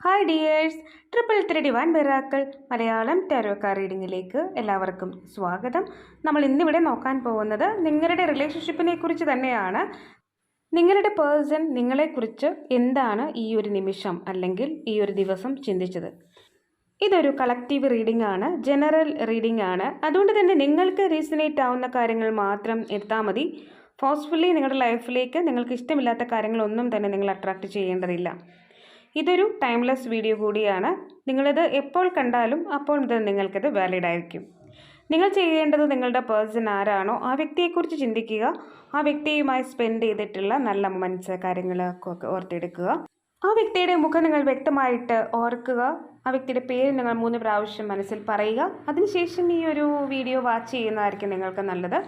Hi dears triple three divine ബെറാക്കൾ Malayalam tarot card റീഡിങ്ങിലേക്ക് എല്ലാവർക്കും സ്വാഗതം. നമ്മൾ ഇന്നിവിടെ നോക്കാൻ പോകുന്നത് നിങ്ങളുടെ റിലേഷൻഷിപ്പിനെ കുറിച്ച് തന്നെയാണ്. നിങ്ങളുടെ പേഴ്സൺ നിങ്ങളെക്കുറിച്ച് എന്താണ് ഈ ഒരു നിമിഷം അല്ലെങ്കിൽ ഈ ഒരു ദിവസം ചിന്തിച്ചത്? ഇതൊരു കളക്റ്റീവ് റീഡിംഗ് ആണ് ജനറൽ റീഡിംഗ് ആണ്. അതുകൊണ്ട് തന്നെ നിങ്ങൾക്ക് റീസണേറ്റ് ആവുന്ന കാര്യങ്ങൾ മാത്രം എടുത്താൽ മതി. ഫോഴ്സ്ഫുള്ളി നിങ്ങളുടെ ലൈഫിലേക്ക് നിങ്ങൾക്ക് ഇഷ്ടമില്ലാത്ത കാര്യങ്ങളൊന്നും തന്നെ നിങ്ങൾ അട്രാക്റ്റ് ചെയ്യേണ്ടതില്ല. ഇതൊരു ടൈംലെസ് വീഡിയോ കൂടിയാണ്. നിങ്ങളിത് എപ്പോൾ കണ്ടാലും അപ്പോൾ മുതൽ നിങ്ങൾക്കിത് വാലിഡ് ആയിരിക്കും. നിങ്ങൾ ചെയ്യേണ്ടത് നിങ്ങളുടെ പേഴ്സൺ ആരാണോ ആ വ്യക്തിയെക്കുറിച്ച് ചിന്തിക്കുക. ആ വ്യക്തിയുമായി സ്പെൻഡ് ചെയ്തിട്ടുള്ള നല്ല മൊമെന്റ്സ് കാര്യങ്ങളൊക്കെ ഓർത്തെടുക്കുക. ആ വ്യക്തിയുടെ മുഖം നിങ്ങൾ വ്യക്തമായിട്ട് ഓർക്കുക. ആ വ്യക്തിയുടെ പേര് നിങ്ങൾ മൂന്ന് പ്രാവശ്യം മനസ്സിൽ പറയുക. അതിനുശേഷം ഈ ഒരു വീഡിയോ വാച്ച് ചെയ്യുന്നതായിരിക്കും നിങ്ങൾക്ക് നല്ലത്.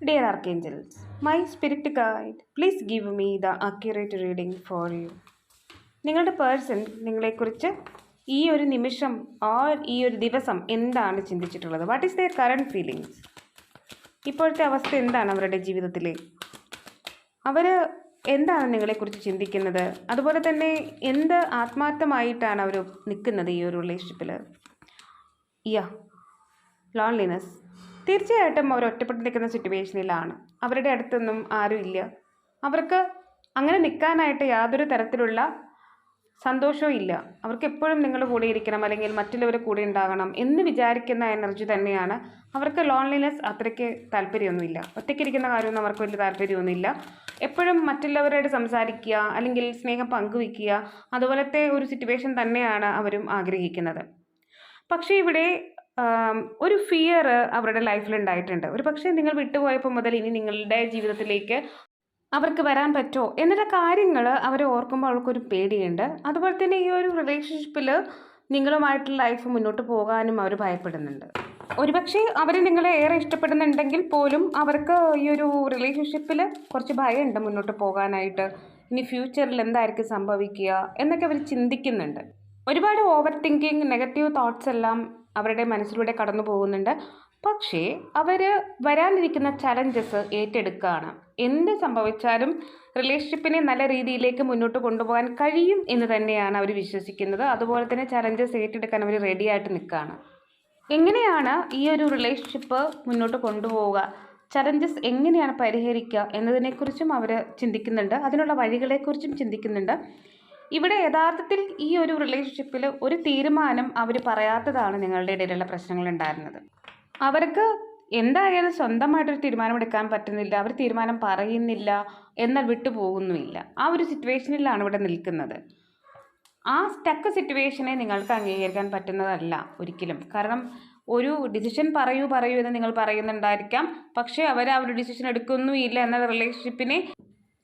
Dear archangels my spirit guide please give me the accurate reading for you നിങ്ങളുടെ പേഴ്സൺ നിങ്ങളെക്കുറിച്ച് ഈ ഒരു നിമിഷം ഓർ ഈ ഒരു ദിവസം എന്താണ് ചിന്തിച്ചിട്ടുള്ളത്? What is their current feelings ഇപ്പോഴത്തെ അവസ്ഥ എന്താണ് അവരുടെ ജീവിതത്തിൽ അവർ എന്താണ് നിങ്ങളെക്കുറിച്ച് ചിന്തിക്കുന്നത്? അതുപോലെ തന്നെ എന്ത് ആത്മാർത്ഥമായിട്ടാണ് അവർ നിൽക്കുന്നത് ഈ ഒരു റിലേഷൻഷിപ്പിൽ യാ ലോൺലിനെസ് തീർച്ചയായിട്ടും അവർ ഒറ്റപ്പെട്ട് നിൽക്കുന്ന സിറ്റുവേഷനിലാണ് അവരുടെ അടുത്തൊന്നും ആരും ഇല്ല അവർക്ക് അങ്ങനെ നിൽക്കാനായിട്ട് യാതൊരു തരത്തിലുള്ള സന്തോഷവും ഇല്ല. അവർക്ക് എപ്പോഴും നിങ്ങൾ കൂടെ ഇരിക്കണം അല്ലെങ്കിൽ മറ്റുള്ളവർ കൂടെ ഉണ്ടാകണം എന്ന് വിചാരിക്കുന്ന എനർജി തന്നെയാണ്. അവർക്ക് ലോൺലിനെസ് അത്രയ്ക്ക് താല്പര്യമൊന്നുമില്ല. ഒറ്റയ്ക്കിരിക്കുന്ന കാര്യമൊന്നും അവർക്ക് വലിയ താല്പര്യമൊന്നുമില്ല. എപ്പോഴും മറ്റുള്ളവരോട് സംസാരിക്കുക അല്ലെങ്കിൽ സ്നേഹം പങ്കുവയ്ക്കുക അതുപോലത്തെ ഒരു സിറ്റുവേഷൻ തന്നെയാണ് അവരും ആഗ്രഹിക്കുന്നത്. പക്ഷേ ഇവിടെ ഒരു ഫിയർ അവരുടെ ലൈഫിൽ ഉണ്ടായിട്ടുണ്ട്. ഒരു പക്ഷേ നിങ്ങൾ വിട്ടുപോയപ്പോൾ മുതൽ ഇനി നിങ്ങളുടെ ജീവിതത്തിലേക്ക് അവർക്ക് വരാൻ പറ്റുമോ എന്നുള്ള കാര്യങ്ങൾ അവർ ഓർക്കുമ്പോൾ അവർക്കൊരു പേടിയുണ്ട്. അതുപോലെ തന്നെ ഈ ഒരു റിലേഷൻഷിപ്പിൽ നിങ്ങളുമായിട്ടുള്ള ലൈഫ് മുന്നോട്ട് പോകാനും അവർ ഭയപ്പെടുന്നുണ്ട്. ഒരുപക്ഷെ അവർ നിങ്ങളെ ഏറെ ഇഷ്ടപ്പെടുന്നുണ്ടെങ്കിൽ പോലും അവർക്ക് ഈ ഒരു റിലേഷൻഷിപ്പിൽ കുറച്ച് ഭയമുണ്ട് മുന്നോട്ട് പോകാനായിട്ട്. ഇനി ഫ്യൂച്ചറിൽ എന്തായിരിക്കും സംഭവിക്കുക എന്നൊക്കെ അവർ ചിന്തിക്കുന്നുണ്ട്. ഒരുപാട് ഓവർ തിങ്കിങ് നെഗറ്റീവ് തോട്ട്സ് എല്ലാം അവരുടെ മനസ്സിലൂടെ കടന്നു പോകുന്നുണ്ട് പക്ഷേ അവർ വരാനിരിക്കുന്ന ചലഞ്ചസ് ഏറ്റെടുക്കുകയാണ് എന്ത് സംഭവിച്ചാലും റിലേഷൻഷിപ്പിനെ നല്ല രീതിയിലേക്ക് മുന്നോട്ട് കൊണ്ടുപോകാൻ കഴിയും എന്ന് തന്നെയാണ് അവർ വിശ്വസിക്കുന്നത്. അതുപോലെ തന്നെ ചലഞ്ചസ് ഏറ്റെടുക്കാൻ അവർ റെഡിയായിട്ട് നിൽക്കുകയാണ് എങ്ങനെയാണ് ഈ ഒരു റിലേഷൻഷിപ്പ് മുന്നോട്ട് കൊണ്ടുപോവുക? ചലഞ്ചസ് എങ്ങനെയാണ് പരിഹരിക്കുക എന്നതിനെക്കുറിച്ചും അവർ ചിന്തിക്കുന്നുണ്ട്. അതിനുള്ള വഴികളെക്കുറിച്ചും ചിന്തിക്കുന്നുണ്ട്. ഇവിടെ യഥാർത്ഥത്തിൽ ഈ ഒരു റിലേഷൻഷിപ്പിൽ ഒരു തീരുമാനം അവർ പറയാത്തതാണ് നിങ്ങളുടെ ഇടയിലുള്ള പ്രശ്നങ്ങൾ ഉണ്ടായിരുന്നത്. അവർക്ക് എന്തായാലും സ്വന്തമായിട്ടൊരു തീരുമാനമെടുക്കാൻ പറ്റുന്നില്ല. അവർ തീരുമാനം പറയുന്നില്ല എന്നാൽ വിട്ടുപോകുന്നുമില്ല. ആ ഒരു സിറ്റുവേഷനിലാണ് ഇവിടെ നിൽക്കുന്നത്. ആ സ്റ്റക്ക് സിറ്റുവേഷനെ നിങ്ങൾക്ക് അംഗീകരിക്കാൻ പറ്റുന്നതല്ല ഒരിക്കലും. കാരണം ഒരു ഡിസിഷൻ പറയൂ പറയൂ എന്ന് നിങ്ങൾ പറയുന്നുണ്ടായിരിക്കാം. പക്ഷേ അവർ ആ ഒരു ഡിസിഷൻ എടുക്കുന്നുമില്ല എന്ന റിലേഷൻഷിപ്പിനെ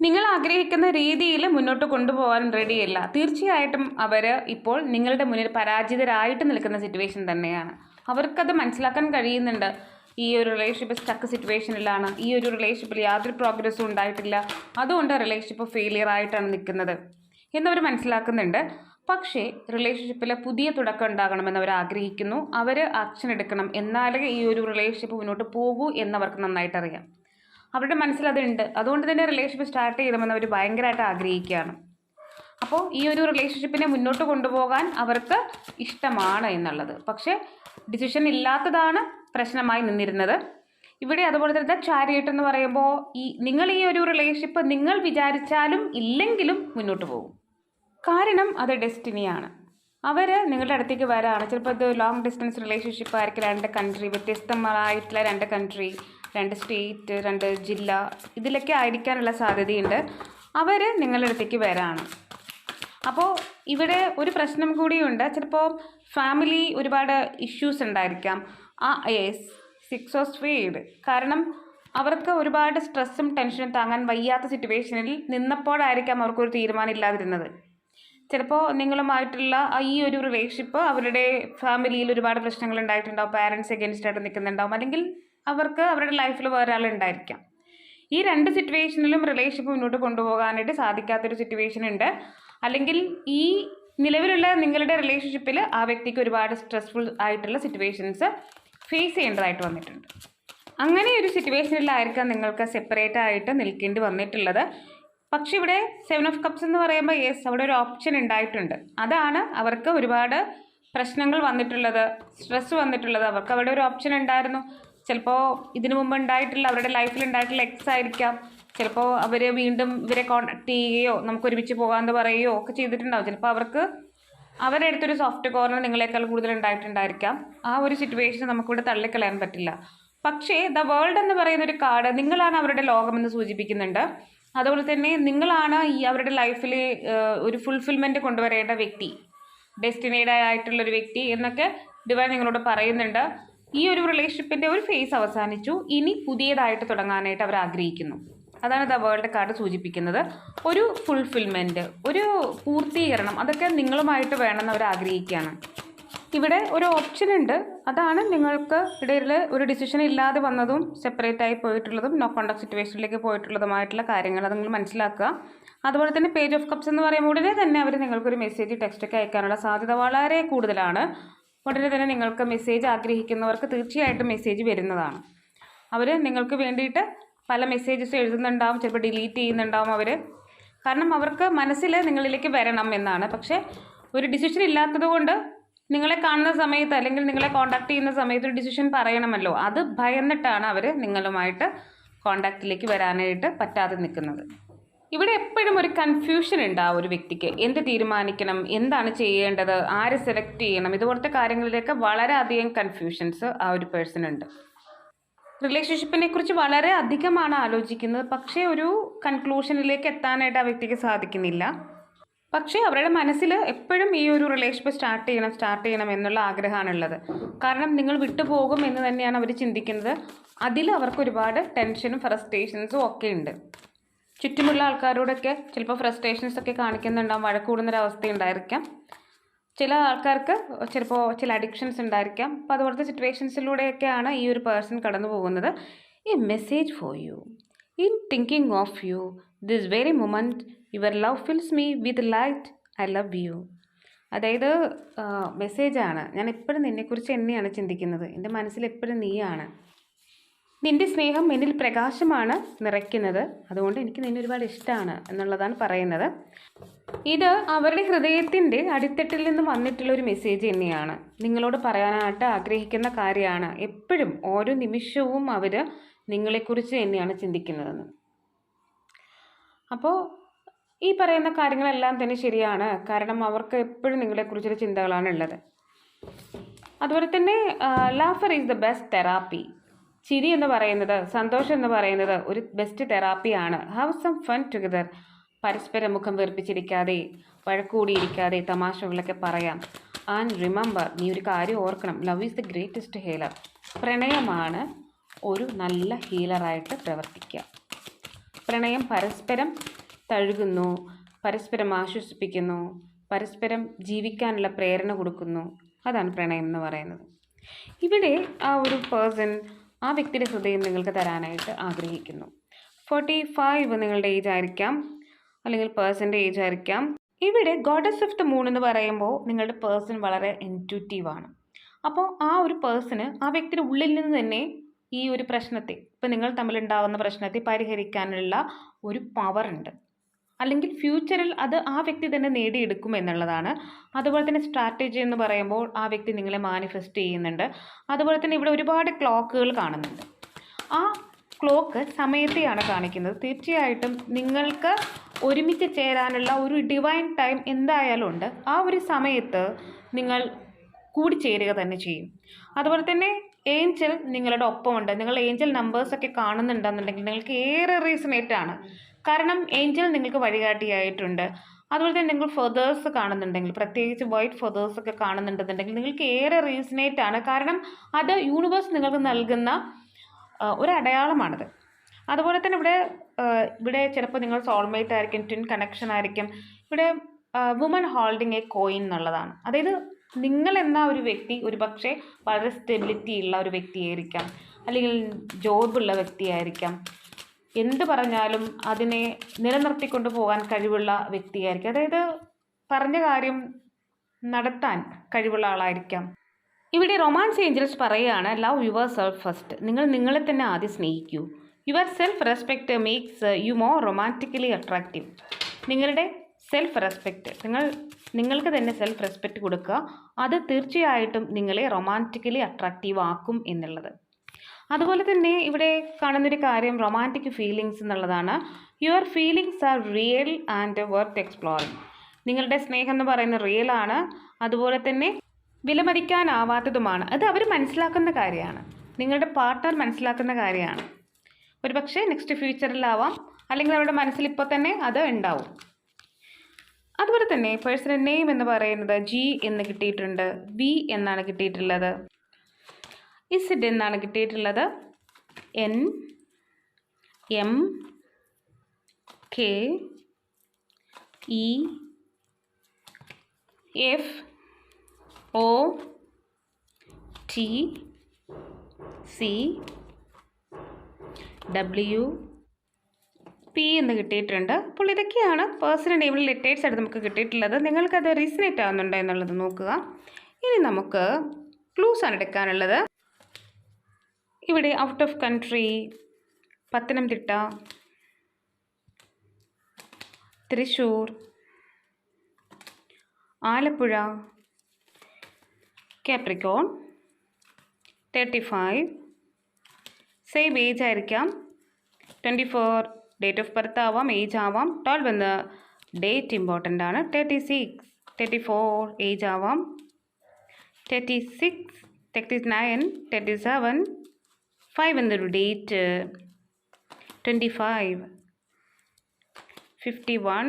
നിങ്ങൾ ആഗ്രഹിക്കുന്ന രീതിയിൽ മുന്നോട്ട് കൊണ്ടുപോകാൻ റെഡിയല്ല തീർച്ചയായിട്ടും അവർ ഇപ്പോൾ നിങ്ങളുടെ മുന്നിൽ പരാജിതരായിട്ട് നിൽക്കുന്ന സിറ്റുവേഷൻ തന്നെയാണ്. അവർക്കത് മനസ്സിലാക്കാൻ കഴിയുന്നുണ്ട്. ഈ ഒരു റിലേഷൻഷിപ്പ് സ്റ്റക്ക് സിറ്റുവേഷനിലാണ് ഈ ഒരു റിലേഷൻഷിപ്പിൽ യാതൊരു പ്രോഗ്രസ്സും ഉണ്ടായിട്ടില്ല. അതുകൊണ്ട് റിലേഷൻഷിപ്പ് ഫെയിലിയർ ആയിട്ടാണ് നിൽക്കുന്നത്. എന്നവർ മനസ്സിലാക്കുന്നുണ്ട്. പക്ഷേ റിലേഷൻഷിപ്പിൽ പുതിയ തുടക്കം ഉണ്ടാകണമെന്ന് അവർ ആഗ്രഹിക്കുന്നു. അവർ ആക്ഷൻ എടുക്കണം. എന്നാലേ ഈ ഒരു റിലേഷൻഷിപ്പ് മുന്നോട്ട് പോകൂ എന്നവർക്ക് നന്നായിട്ട് അറിയാം. അവരുടെ മനസ്സിൽ അതുണ്ട്. അതുകൊണ്ട് തന്നെ റിലേഷൻഷിപ്പ് സ്റ്റാർട്ട് ചെയ്യണമെന്ന് അവർ ഭയങ്കരമായിട്ട് ആഗ്രഹിക്കുകയാണ്. അപ്പോൾ ഈ ഒരു റിലേഷൻഷിപ്പിനെ മുന്നോട്ട് കൊണ്ടുപോകാൻ അവർക്ക് ഇഷ്ടമാണ് എന്നുള്ളത്. പക്ഷേ ഡിസിഷൻ ഇല്ലാത്തതാണ് പ്രശ്നമായി നിന്നിരുന്നത്. ഇവിടെ അതുപോലെ തന്നെ ചാരിയറ്റ് എന്ന് പറയുമ്പോൾ ഈ നിങ്ങൾ ഈ ഒരു റിലേഷൻഷിപ്പ് നിങ്ങൾ വിചാരിച്ചാലും ഇല്ലെങ്കിലും മുന്നോട്ട് പോകും. കാരണം അത് ഡെസ്റ്റിനിയാണ് അവർ നിങ്ങളുടെ അടുത്തേക്ക് വരാണ്. ചിലപ്പോൾ ഇത് ലോങ് ഡിസ്റ്റൻസ് റിലേഷൻഷിപ്പ് ആയിരിക്കും. രണ്ട് കൺട്രി വ്യത്യസ്തമായിട്ടുള്ള രണ്ട് കൺട്രി രണ്ട് സ്റ്റേറ്റ് രണ്ട് ജില്ല ഇതിലൊക്കെ ആയിരിക്കാനുള്ള സാധ്യതയുണ്ട്. അവർ നിങ്ങളുടെ അടുത്തേക്ക് വരാണ്. അപ്പോൾ ഇവിടെ ഒരു പ്രശ്നം കൂടിയുണ്ട്. ചിലപ്പോൾ ഫാമിലി ഒരുപാട് ഇഷ്യൂസ് ഉണ്ടായിരിക്കാം. ആ യെസ് സിക്സ് ഓഫ് സ്പീഡ് കാരണം അവർക്ക് ഒരുപാട് സ്ട്രെസ്സും ടെൻഷനും താങ്ങാൻ വയ്യാത്ത സിറ്റുവേഷനിൽ നിന്നപ്പോഴായിരിക്കാം അവർക്കൊരു തീരുമാനം ഇല്ലാതിരുന്നത് ചിലപ്പോൾ നിങ്ങളുമായിട്ടുള്ള ഈ ഒരു റിലേഷൻഷിപ്പ് അവരുടെ ഫാമിലിയിൽ ഒരുപാട് പ്രശ്നങ്ങൾ ഉണ്ടായിട്ടുണ്ടാവും. പാരൻസ് എഗൻസ്റ്റ് ആയിട്ട് നിൽക്കുന്നുണ്ടാവും. അല്ലെങ്കിൽ അവർക്ക് അവരുടെ ലൈഫിൽ വേറെ ആളുണ്ടായിരിക്കാം ഈ രണ്ട് സിറ്റുവേഷനിലും റിലേഷൻഷിപ്പ് മുന്നോട്ട് കൊണ്ടുപോകാനായിട്ട് സാധിക്കാത്തൊരു സിറ്റുവേഷൻ ഉണ്ട്. അല്ലെങ്കിൽ ഈ നിലവിലുള്ള നിങ്ങളുടെ റിലേഷൻഷിപ്പിൽ ആ വ്യക്തിക്ക് ഒരുപാട് സ്ട്രെസ്ഫുൾ ആയിട്ടുള്ള സിറ്റുവേഷൻസ് ഫേസ് ചെയ്യേണ്ടതായിട്ട് വന്നിട്ടുണ്ട്. അങ്ങനെ ഒരു സിറ്റുവേഷനിലായിരിക്കാം നിങ്ങൾക്ക് സെപ്പറേറ്റ് ആയിട്ട് നിൽക്കേണ്ടി വന്നിട്ടുള്ളത്. പക്ഷെ ഇവിടെ സെവൻ ഓഫ് കപ്സ് എന്ന് പറയുമ്പോൾ യെസ് അവിടെ ഒരു ഓപ്ഷൻ ഉണ്ടായിട്ടുണ്ട്. അതാണ് അവർക്ക് ഒരുപാട് പ്രശ്നങ്ങൾ വന്നിട്ടുള്ളത് സ്ട്രെസ് വന്നിട്ടുള്ളത്. അവർക്ക് അവിടെ ഒരു ഓപ്ഷൻ ഉണ്ടായിരുന്നു. ചിലപ്പോൾ ഇതിനു മുമ്പ് ഉണ്ടായിട്ടുള്ള അവരുടെ ലൈഫിൽ ഉണ്ടായിട്ടുള്ള എക്സ് ആയിരിക്കാം. ചിലപ്പോൾ അവർ വീണ്ടും ഇവരെ കോൺടാക്ട് ചെയ്യുകയോ നമുക്ക് ഒരുമിച്ച് പോകാമെന്ന് പറയുകയോ ഒക്കെ ചെയ്തിട്ടുണ്ടാവും. ചിലപ്പോൾ അവർക്ക് അവരുടെ അടുത്തൊരു സോഫ്റ്റ് കോർണർ നിങ്ങളെക്കാൾ കൂടുതൽ ഉണ്ടായിട്ടുണ്ടായിരിക്കാം. ആ ഒരു സിറ്റുവേഷൻ നമുക്കിവിടെ തള്ളിക്കളയാൻ പറ്റില്ല. പക്ഷേ ദ വേൾഡ് എന്ന് പറയുന്ന ഒരു കാർഡ് നിങ്ങളാണ് അവരുടെ ലോകമെന്ന് സൂചിപ്പിക്കുന്നുണ്ട്. അതുപോലെ തന്നെ നിങ്ങളാണ് ഈ അവരുടെ ലൈഫിൽ ഒരു ഫുൾഫിൽമെന്റ് കൊണ്ടുവരേണ്ട വ്യക്തി ഡെസ്റ്റിനേഡ് ആയിട്ടുള്ളൊരു വ്യക്തി എന്നൊക്കെ ഡിവൈൻ നിങ്ങളോട് പറയുന്നുണ്ട്. ഈ ഒരു റിലേഷൻഷിപ്പിന്റെ ഒരു ഫേസ് അവസാനിച്ചു. ഇനി പുതിയതായിട്ട് തുടങ്ങാനായിട്ട് അവർ ആഗ്രഹിക്കുന്നു. അതാണ് ദ വേൾഡ് കാർഡ് സൂചിപ്പിക്കുന്നത്. ഒരു ഫുൾഫിൽമെന്റ് ഒരു പൂർത്തീകരണം അതൊക്കെ നിങ്ങളുമായിട്ട് വേണമെന്ന് അവർ ആഗ്രഹിക്കുകയാണ്. ഇവിടെ ഒരു ഓപ്ഷൻ ഉണ്ട്. അതാണ് നിങ്ങൾക്ക് ഇടയിൽ ഒരു ഡിസിഷൻ ഇല്ലാതെ വന്നതും സെപ്പറേറ്റ് ആയി പോയിട്ടുള്ളതും നോ കോണ്ടാക്ട് സിറ്റുവേഷനിലേക്ക് പോയിട്ടുള്ളതുമായിട്ടുള്ള കാര്യങ്ങൾ അത് നിങ്ങൾ മനസ്സിലാക്കുക. അതുപോലെ തന്നെ പേജ് ഓഫ് കപ്സ് എന്ന് പറയുമ്പോൾ ഉടനെ തന്നെ അവർ നിങ്ങൾക്കൊരു മെസ്സേജ് ടെക്സ്റ്റൊക്കെ അയക്കാനുള്ള സാധ്യത വളരെ കൂടുതലാണ്. ഉടനെ തന്നെ നിങ്ങൾക്ക് മെസ്സേജ് ആഗ്രഹിക്കുന്നവർക്ക് തീർച്ചയായിട്ടും മെസ്സേജ് വരുന്നതാണ്. അവർ നിങ്ങൾക്ക് വേണ്ടിയിട്ട് പല മെസ്സേജസ് എഴുതുന്നുണ്ടാവും ചിലപ്പോൾ ഡിലീറ്റ് ചെയ്യുന്നുണ്ടാവും അവർ കാരണം അവർക്ക് മനസ്സിൽ നിങ്ങളിലേക്ക് വരണം എന്നാണ്. പക്ഷേ ഒരു ഡിസിഷൻ ഇല്ലാത്തതുകൊണ്ട് നിങ്ങളെ കാണുന്ന സമയത്ത് അല്ലെങ്കിൽ നിങ്ങളെ കോണ്ടാക്ട് ചെയ്യുന്ന സമയത്ത് ഒരു ഡിസിഷൻ പറയണമല്ലോ. അത് ഭയന്നിട്ടാണ് അവർ നിങ്ങളുമായിട്ട് കോണ്ടാക്റ്റിലേക്ക് വരാനായിട്ട് പറ്റാതെ നിൽക്കുന്നത്. ഇവിടെ എപ്പോഴും ഒരു കൺഫ്യൂഷൻ ഉണ്ട് ആ ഒരു വ്യക്തിക്ക്. എന്ത് തീരുമാനിക്കണം? എന്താണ് ചെയ്യേണ്ടത്? ആരെ സെലക്ട് ചെയ്യണം? ഇതുപോലത്തെ കാര്യങ്ങളിലൊക്കെ വളരെയധികം കൺഫ്യൂഷൻസ് ആ ഒരു പേഴ്സൺ ഉണ്ട്. റിലേഷൻഷിപ്പിനെ കുറിച്ച് വളരെ അധികമാണ് ആലോചിക്കുന്നത്. പക്ഷേ ഒരു കൺക്ലൂഷനിലേക്ക് എത്താനായിട്ട് ആ വ്യക്തിക്ക് സാധിക്കുന്നില്ല. പക്ഷേ അവരുടെ മനസ്സിൽ എപ്പോഴും ഈ ഒരു റിലേഷൻഷിപ്പ് സ്റ്റാർട്ട് ചെയ്യണം സ്റ്റാർട്ട് ചെയ്യണം എന്നുള്ള ആഗ്രഹമാണുള്ളത്. കാരണം നിങ്ങൾ വിട്ടുപോകും എന്ന് തന്നെയാണ് അവർ ചിന്തിക്കുന്നത്. അതിൽ അവർക്ക് ഒരുപാട് ടെൻഷനും ഫ്രസ്ട്രേഷൻസും ഒക്കെ ഉണ്ട്. ചുറ്റുമുള്ള ആൾക്കാരോടൊക്കെ ചിലപ്പോൾ ഫ്രസ്ട്രേഷൻസ് ഒക്കെ കാണിക്കുന്നുണ്ടാവും വഴക്കൂടുന്നൊരവസ്ഥ ഉണ്ടായിരിക്കാം ചില ആൾക്കാർക്ക് ചിലപ്പോൾ ചില അഡിക്ഷൻസ് ഉണ്ടായിരിക്കാം. അപ്പോൾ അതുപോലത്തെ സിറ്റുവേഷൻസിലൂടെയൊക്കെയാണ് ഈ ഒരു പേഴ്സൺ കടന്നു പോകുന്നത്. A message for you in thinking of you this very moment your love fills me with light I love you അതായത് മെസ്സേജാണ് ഞാൻ എപ്പോഴും നിന്നെക്കുറിച്ച് എന്നെയാണ് ചിന്തിക്കുന്നത്. എന്റെ മനസ്സിൽ എപ്പോഴും നീയാണ്. നിന്റെ സ്നേഹം എന്നിൽ പ്രകാശമാണ് നിറയ്ക്കുന്നത്. അതുകൊണ്ട് എനിക്ക് നിന്നെ ഒരുപാട് ഇഷ്ടമാണ് എന്നുള്ളതാണ് പറയുന്നത്. ഇത് അവരുടെ ഹൃദയത്തിന്റെ അടിത്തട്ടിൽ നിന്ന് വന്നിട്ടുള്ള ഒരു മെസ്സേജ് തന്നെയാണ്. നിങ്ങളോട് പറയാനായിട്ട് ആഗ്രഹിക്കുന്ന കാര്യമാണ്. എപ്പോഴും ഓരോ നിമിഷവും അവർ നിങ്ങളെക്കുറിച്ച് തന്നെയാണ് ചിന്തിക്കുന്നതെന്ന്. അപ്പോൾ ഈ പറയുന്ന കാര്യങ്ങളെല്ലാം തന്നെ ശരിയാണ്. കാരണം അവർക്ക് എപ്പോഴും നിങ്ങളെക്കുറിച്ചൊരു ചിന്തകളാണ് ഉള്ളത്. അതുപോലെ തന്നെ laughter is the best therapy ചിരി എന്ന് പറയുന്നത് സന്തോഷം എന്ന് പറയുന്നത് ഒരു ബെസ്റ്റ് തെറാപ്പിയാണ് ഹാവ് സം ഫൺ ടുഗദർ പരസ്പരം മുഖം വീർപ്പിച്ചിരിക്കാതെ വഴക്കൂടിയിരിക്കാതെ തമാശകളൊക്കെ പറയാം. ആൻഡ് റിമെമ്പർ നീ ഒരു കാര്യം ഓർക്കണം. Love is the greatest healer പ്രണയമാണ് ഒരു നല്ല ഹീലറായിട്ട് പ്രവർത്തിക്കുക. പ്രണയം പരസ്പരം തഴുകുന്നു പരസ്പരം ആശ്വസിപ്പിക്കുന്നു പരസ്പരം ജീവിക്കാനുള്ള പ്രേരണ കൊടുക്കുന്നു. അതാണ് പ്രണയം എന്ന് പറയുന്നത്. ഇവിടെ ആ ഒരു പേഴ്സൺ ആ വ്യക്തിയുടെ ഹൃദയം നിങ്ങൾക്ക് തരാനായിട്ട് ആഗ്രഹിക്കുന്നു. ഫോർട്ടി ഫൈവ് നിങ്ങളുടെ ഏജ് ആയിരിക്കാം. അല്ലെങ്കിൽ പേഴ്സന്റെ ഏജ് ആയിരിക്കാം. ഇവിടെ ഗോഡസ് ഓഫ് ദ മൂൺ എന്ന് പറയുമ്പോൾ നിങ്ങളുടെ പേഴ്സൺ വളരെ ഇന്റുറ്റീവാണ് അപ്പോൾ ആ ഒരു പേഴ്സണ് ആ വ്യക്തിയുടെ ഉള്ളിൽ നിന്ന് തന്നെ ഈ ഒരു പ്രശ്നത്തെ ഇപ്പം നിങ്ങൾ തമ്മിലുണ്ടാകുന്ന പ്രശ്നത്തെ പരിഹരിക്കാനുള്ള ഒരു പവർ ഉണ്ട്. അല്ലെങ്കിൽ ഫ്യൂച്ചറിൽ അത് ആ വ്യക്തി തന്നെ നേടിയെടുക്കും എന്നുള്ളതാണ്. അതുപോലെ തന്നെ സ്ട്രാറ്റജി എന്ന് പറയുമ്പോൾ ആ വ്യക്തി നിങ്ങളെ മാനിഫെസ്റ്റ് ചെയ്യുന്നുണ്ട്. അതുപോലെ തന്നെ ഇവിടെ ഒരുപാട് ക്ലോക്കുകൾ കാണുന്നുണ്ട്. ആ ക്ലോക്ക് സമയത്തെയാണ് കാണിക്കുന്നത്. തീർച്ചയായിട്ടും നിങ്ങൾക്ക് ഒരുമിച്ച് ചേരാനുള്ള ഒരു ഡിവൈൻ ടൈം എന്തായാലും ഉണ്ട്. ആ ഒരു സമയത്ത് നിങ്ങൾ കൂടിച്ചേരുക തന്നെ ചെയ്യും. അതുപോലെ തന്നെ ഏഞ്ചൽ നിങ്ങളുടെ ഒപ്പമുണ്ട്. നിങ്ങൾ ഏഞ്ചൽ നമ്പേഴ്സൊക്കെ കാണുന്നുണ്ടെന്നുണ്ടെങ്കിൽ നിങ്ങൾക്ക് ഏറെ റീസണേറ്റ് ആണ്. കാരണം ഏഞ്ചൽ നിങ്ങൾക്ക് വഴികാട്ടിയായിട്ടുണ്ട്. അതുപോലെ തന്നെ നിങ്ങൾ ഫെതേഴ്സ് കാണുന്നുണ്ടെങ്കിൽ പ്രത്യേകിച്ച് വൈറ്റ് ഫെതേഴ്സ് ഒക്കെ കാണുന്നുണ്ടെന്നുണ്ടെങ്കിൽ നിങ്ങൾക്ക് ഏറെ റീസണേറ്റ് ആണ്. കാരണം അത് യൂണിവേഴ്സ് നിങ്ങൾക്ക് നൽകുന്ന ഒരു അടയാളമാണത് അതുപോലെ തന്നെ ഇവിടെ ഇവിടെ ചിലപ്പോൾ നിങ്ങൾ സോൾമേറ്റ് ആയിരിക്കും ട്വിൻ കണക്ഷൻ ആയിരിക്കും. ഇവിടെ വുമൻ ഹോൾഡിങ് എ കോയിൻ എന്നുള്ളതാണ്. അതായത് നിങ്ങൾ എന്ന ഒരു വ്യക്തി ഒരു പക്ഷേ വളരെ സ്റ്റെബിലിറ്റി ഉള്ള ഒരു വ്യക്തിയായിരിക്കാം. അല്ലെങ്കിൽ ജോബുള്ള വ്യക്തിയായിരിക്കാം. എന്ത് പറഞ്ഞാലും അതിനെ നിലനിർത്തിക്കൊണ്ട് പോകാൻ കഴിവുള്ള വ്യക്തിയായിരിക്കും. അതായത് പറഞ്ഞ കാര്യം നടത്താൻ കഴിവുള്ള ആളായിരിക്കാം. ഇവിടെ റൊമാൻസ് ഏഞ്ചൽസ് പറയുകയാണ് ലവ് യുവർ സെൽഫ് ഫസ്റ്റ് നിങ്ങൾ നിങ്ങളെ തന്നെ ആദ്യം സ്നേഹിക്കൂ. Your self respect makes you more romantically attractive നിങ്ങളുടെ സെൽഫ് റെസ്പെക്റ്റ് നിങ്ങൾ നിങ്ങൾക്ക് തന്നെ സെൽഫ് റെസ്പെക്റ്റ് കൊടുക്കുക. അത് തീർച്ചയായിട്ടും നിങ്ങളെ റൊമാന്റിക്കലി അട്രാക്റ്റീവ് ആക്കും എന്നുള്ളത്. അതുപോലെ തന്നെ ഇവിടെ കാണുന്നൊരു കാര്യം റൊമാന്റിക് ഫീലിങ്സ് എന്നുള്ളതാണ്. Your feelings are real and worth exploring നിങ്ങളുടെ സ്നേഹം എന്ന് പറയുന്നത് റിയൽ ആണ്. അതുപോലെ തന്നെ വിലമതിക്കാനാവാത്തതുമാണ്. അത് അവർ മനസ്സിലാക്കുന്ന കാര്യമാണ്. നിങ്ങളുടെ പാർട്ട്ണർ മനസ്സിലാക്കുന്ന കാര്യമാണ്. ഒരു പക്ഷേ നെക്സ്റ്റ് ഫ്യൂച്ചറിലാവാം അല്ലെങ്കിൽ അവരുടെ മനസ്സിൽ ഇപ്പോൾ തന്നെ അത് ഉണ്ടാവും. അതുപോലെ തന്നെ പേഴ്സണൽ നെയിം എന്ന് പറയുന്നത് ജി എന്ന് കിട്ടിയിട്ടുണ്ട്. വി എന്നാണ് കിട്ടിയിട്ടുള്ളത്. ഇസിഡ് എന്നാണ് കിട്ടിയിട്ടുള്ളത്. N M K E F O T C W P എന്ന് കിട്ടിയിട്ടുണ്ട്. അപ്പോൾ ഇതൊക്കെയാണ് പേഴ്സണൽ നെയിമിൽ ലെറ്റേഴ്സ് ആയിട്ട് നമുക്ക് കിട്ടിയിട്ടുള്ളത്. നിങ്ങൾക്കത് റീസണേറ്റ് ആവുന്നുണ്ടോ എന്നുള്ളത് നോക്കുക. ഇനി നമുക്ക് ക്ലൂസാണ് എടുക്കാനുള്ളത്. ഇവിടെ out of country Pathanamthitta Thrissur Alappuzha Capricorn thirty five same age ആയിരിക്കാം. Twenty four date of birth ആവാം ഏജ് ആവാം. ട്വൽവ് എന്ന ഡേറ്റ് ഇമ്പോർട്ടന്റ് ആണ്. Thirty six thirty four age ആവാം. Thirty six thirty nine thirty seven five എന്നൊരു date twenty five fifty one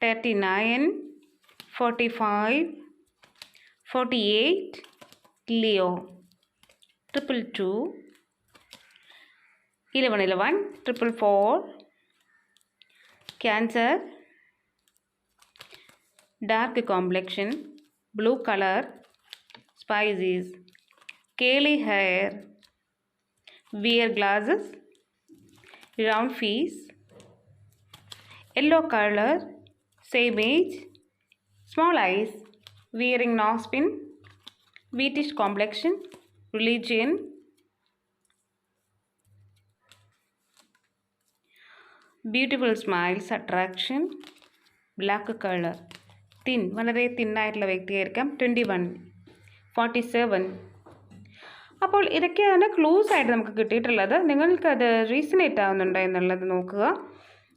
thirty nine forty five forty eight Leo triple two eleven eleven triple four Cancer dark complexion blue colour species curly hair wear glasses round face yellow color same age small eyes wearing nose pin wheatish complexion religion beautiful smiles attraction black color thin വളരെ തിന്നായിട്ടുള്ള വ്യക്തിയായിരിക്കാം twenty one forty seven അപ്പോൾ ഇതൊക്കെയാണ് clues ആയിട്ട് നമുക്ക് കിട്ടിയിട്ടുള്ളത്. നിങ്ങൾക്കത് resonate ആവുന്നുണ്ടോ എന്നുള്ളത് നോക്കുക.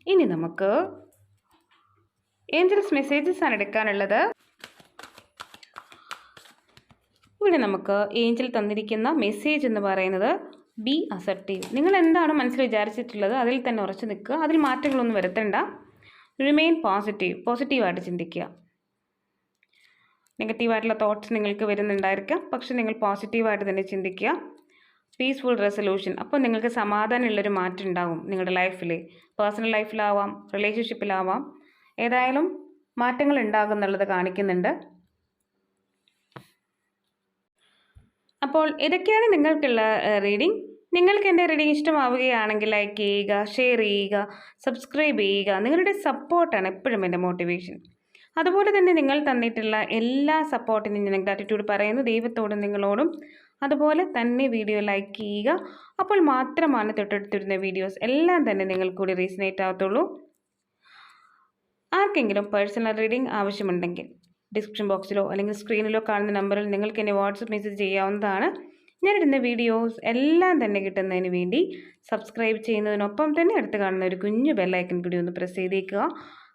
ഇനി നമുക്ക് ഏഞ്ചൽസ് മെസ്സേജസ് ആണ് എടുക്കാനുള്ളത്. ഇവിടെ നമുക്ക് ഏഞ്ചൽ തന്നിരിക്കുന്ന മെസ്സേജ് എന്ന് പറയുന്നത് ബി അസർട്ടീവ് നിങ്ങൾ എന്താണ് മനസ്സിൽ വിചാരിച്ചിട്ടുള്ളത്? അതിൽ തന്നെ ഉറച്ചു നിൽക്കുക. അതിൽ മാറ്റങ്ങളൊന്നും വരുത്തണ്ട. റിമെയിൻ പോസിറ്റീവ് പോസിറ്റീവായിട്ട് ചിന്തിക്കുക. നെഗറ്റീവായിട്ടുള്ള തോട്ട്സ് നിങ്ങൾക്ക് വരുന്നുണ്ടായിരിക്കാം. പക്ഷെ നിങ്ങൾ പോസിറ്റീവായിട്ട് തന്നെ ചിന്തിക്കുക. പീസ്ഫുൾ റെസൊല്യൂഷൻ അപ്പോൾ നിങ്ങൾക്ക് സമാധാനമുള്ളൊരു മാറ്റം ഉണ്ടാകും നിങ്ങളുടെ ലൈഫിൽ പേഴ്സണൽ ലൈഫിലാവാം റിലേഷൻഷിപ്പിലാവാം ഏതായാലും മാറ്റങ്ങൾ ഉണ്ടാകും എന്നുള്ളത് കാണിക്കുന്നുണ്ട്. അപ്പോൾ ഇതൊക്കെയാണ് നിങ്ങൾക്കുള്ള റീഡിംഗ് നിങ്ങൾക്ക് എന്റെ റീഡിംഗ് ഇഷ്ടമാവുകയാണെങ്കിൽ ലൈക്ക് ചെയ്യുക ഷെയർ ചെയ്യുക സബ്സ്ക്രൈബ് ചെയ്യുക. നിങ്ങളുടെ സപ്പോർട്ടാണ് എപ്പോഴും എന്റെ മോട്ടിവേഷൻ അതുപോലെ തന്നെ നിങ്ങൾ തന്നിട്ടുള്ള എല്ലാ സപ്പോർട്ടിനും ഞാൻ ഗ്രാറ്റിറ്റ്യൂഡ് പറയുന്നു. ദൈവത്തോടും നിങ്ങളോടും. അതുപോലെ തന്നെ വീഡിയോ ലൈക്ക് ചെയ്യുക. അപ്പോൾ മാത്രമാണ് തൊട്ടടുത്തിരുന്ന വീഡിയോസ് എല്ലാം തന്നെ നിങ്ങൾ കൂടി റീസണേറ്റ് ആകത്തുള്ളൂ ആർക്കെങ്കിലും പേഴ്സണൽ റീഡിംഗ് ആവശ്യമുണ്ടെങ്കിൽ ഡിസ്ക്രിപ്ഷൻ ബോക്സിലോ അല്ലെങ്കിൽ സ്ക്രീനിലോ കാണുന്ന നമ്പറിൽ നിങ്ങൾക്ക് എന്നെ വാട്സപ്പ് മെസ്സേജ് ചെയ്യാവുന്നതാണ്. ഞാനിടുന്ന വീഡിയോസ് എല്ലാം തന്നെ കിട്ടുന്നതിന് വേണ്ടി സബ്സ്ക്രൈബ് ചെയ്യുന്നതിനൊപ്പം തന്നെ അടുത്ത് കാണുന്ന ഒരു കുഞ്ഞു ബെല്ലൈക്കൻ കൂടി ഒന്ന് പ്രസ് ചെയ്തേക്കുക.